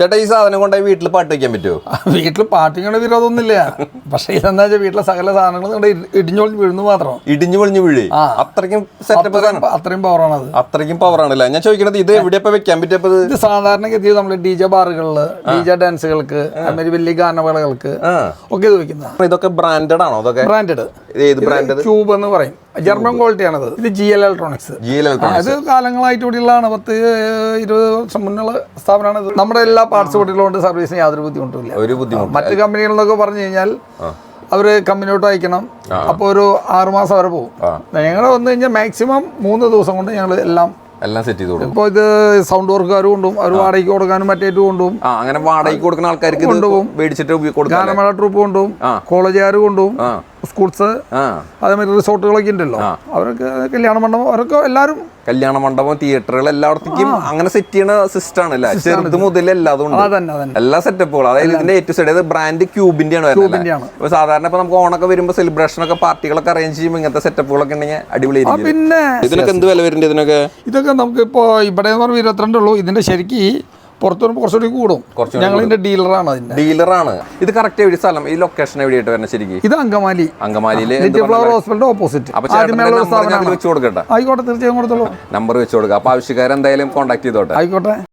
ചേട്ടാ ഈ സാധനം കൊണ്ടായി വീട്ടിൽ പാട്ട് വയ്ക്കാൻ പറ്റുമോ വീട്ടിൽ പാട്ടിങ്ങനെ വിരോധമൊന്നുമില്ല പക്ഷേ ഇതെന്താ വെച്ചാൽ വീട്ടിലെ സകല സാധനങ്ങളും ഇവിടെ ഇടിഞ്ഞോളി വീഴുന്നു മാത്രം. ഇടിഞ്ഞു പൊളിഞ്ഞു വീഴ്. അത്രയ്ക്കും സെറ്റപ്പ് അത്രയും പവർ പവറാണത് അത്രയ്ക്കും പവർ ആണല്ലേ? ഞാൻ ചോദിക്കണത് ഇത് എവിടെയപ്പോ വെക്കാൻ പറ്റിയപ്പോ ഇത് സാധാരണ സാധാരണഗതിയിൽ നമ്മൾ ഡി ജെ ബാറുകളിൽ ഡി ജെ ഡാൻസുകൾക്ക് അതുമാതിരി വലിയ ഗാനമേളകൾക്ക്. ഒക്കെ ഇത് വെക്കുന്നത്. ഇതൊക്കെ ബ്രാൻഡഡ് ആണോ അതൊക്കെ ബ്രാൻഡഡ് ഏത് ബ്രാൻഡ് ക്യൂബ് എന്ന് പറയും. ജർമ്മൻ ക്വാളിറ്റി ആണത്. ഇത് G L electronics G L ഇത് കാലങ്ങളായിട്ട് ഇവിടെയുള്ളതാണ് പത്ത് ഇരുപത് വർഷം മുന്നുള്ള സ്ഥാപനമാണ് ഇത്. നമ്മുടെ എല്ലാ പാർട്സ് കൂട്ടിലുകൊണ്ട് സർവീസിന് യാതൊരു ബുദ്ധിമുട്ടില്ല ഒരു ബുദ്ധിമുട്ട് മറ്റു കമ്പനികളിലൊക്കെ പറഞ്ഞു കഴിഞ്ഞാൽ അവർ കമ്പനിയോട്ട് അയക്കണം. അപ്പോൾ ഒരു ആറുമാസം വരെ പോകും ഞങ്ങൾ വന്നു കഴിഞ്ഞാൽ മാക്സിമം മൂന്ന് ദിവസം കൊണ്ട് ഞങ്ങൾ എല്ലാം എല്ലാം സെറ്റ് ചെയ്ത് കൊടുക്കും. ഇപ്പോൾ ഇത് സൗണ്ട് വർക്കുകാർ കൊണ്ടും അവർ വാടകയ്ക്ക് കൊടുക്കാനും മറ്റേറ്റ് കൊണ്ടും. ആ അങ്ങനെ വാടകയ്ക്ക് കൊടുക്കുന്ന ആൾക്കാർക്ക് കൊണ്ടുപോകും. മേടിച്ചിട്ട് കൊടുക്കാം? ഗാനമേള ട്രൂപ്പ് കൊണ്ടും കോളേജുകാർ കൊണ്ടും സ്കൂൾസ് അതേമാതിരി റിസോർട്ടുകളൊക്കെ ഉണ്ടല്ലോ. അവരൊക്കെ കല്യാണ മണ്ഡപം അവരൊക്കെ എല്ലാവരും കല്യാണ മണ്ഡപം തിയേറ്ററുകൾ എല്ലായിടത്തേക്കും അങ്ങനെ സെറ്റ് ചെയ്യുന്ന സിസ്റ്റം ആണ് അല്ലേ ചെറുത് മുതൽ എല്ലാതും ഉണ്ട്. എല്ലാ സെറ്റപ്പുകളും അതായത് ഇതിന്റെ ഏറ്റവും സൈഡ് ബ്രാൻഡ് ക്യൂബിന്റെ ആണ് വരുന്നത് സാധാരണ ഇപ്പൊ നമുക്ക് ഓണൊക്കെ വരുമ്പോൾ സെലിബ്രേഷൻ ഒക്കെ പാർട്ടികളൊക്കെ അറേഞ്ച് ചെയ്യുമ്പോൾ ഇങ്ങനത്തെ സെറ്റപ്പുകളൊക്കെ ഉണ്ടെങ്കിൽ അടിപൊളി പിന്നെ ഇതിനൊക്കെ എന്ത് വില വരുന്നുണ്ട് ഇതിനൊക്കെ? ഇതൊക്കെ നമുക്ക് ഇപ്പോൾ ഇവിടെ ഇരുപത്തിരണ്ടുള്ളൂ പറയുമ്പോൾ ഇരുപത്തിരണ്ടേ ഉള്ളൂ. ഇതിന്റെ ശരിക്ക് പുറത്തു വരുമ്പോൾ കുറച്ചുകൂടി കൂടും. ഞങ്ങൾ ഇതിന്റെ ഡീലറാണ് അതിന്റെ. ഡീലറാണ്. ഇത് കറക്റ്റ് എവിടെ സ്ഥലം. ഈ ലൊക്കേഷൻ എവിടെയായിട്ട് വരണം ശരിക്കും? ഇത് അങ്കമാലി. അങ്കമാലിയിലെ ഫ്ലവർ ഹോസ്പിറ്റലിന്റെ ഓപ്പോസിറ്റ് വെച്ച് കൊടുക്കട്ടെ. ആയിക്കോട്ടെ തീർച്ചയായും കൊടുത്തോളൂ. നമ്പർ വെച്ച് കൊടുക്കുക അപ്പൊ ആവശ്യക്കാരെന്തായാലും കോൺടാക്ട് ചെയ്തോട്ടെ. ആയിക്കോട്ടെ.